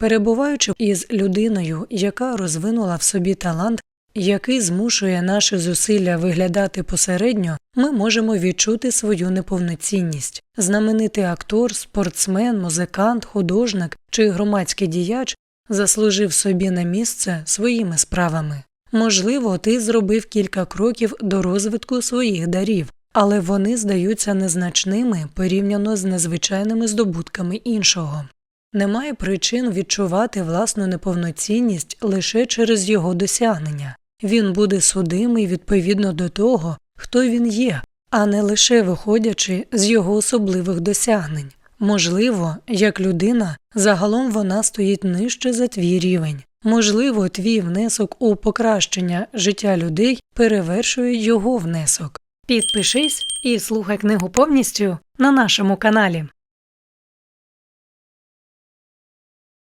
Перебуваючи із людиною, яка розвинула в собі талант, який змушує наші зусилля виглядати посередньо, ми можемо відчути свою неповноцінність. Знаменитий актор, спортсмен, музикант, художник чи громадський діяч заслужив собі на місце своїми справами. Можливо, ти зробив кілька кроків до розвитку своїх дарів, але вони здаються незначними порівняно з незвичайними здобутками іншого. Немає причин відчувати власну неповноцінність лише через його досягнення. Він буде судимий відповідно до того, хто він є, а не лише виходячи з його особливих досягнень. Можливо, як людина, загалом вона стоїть нижче за твій рівень. Можливо, твій внесок у покращення життя людей перевершує його внесок. Підпишись і слухай книгу повністю на нашому каналі.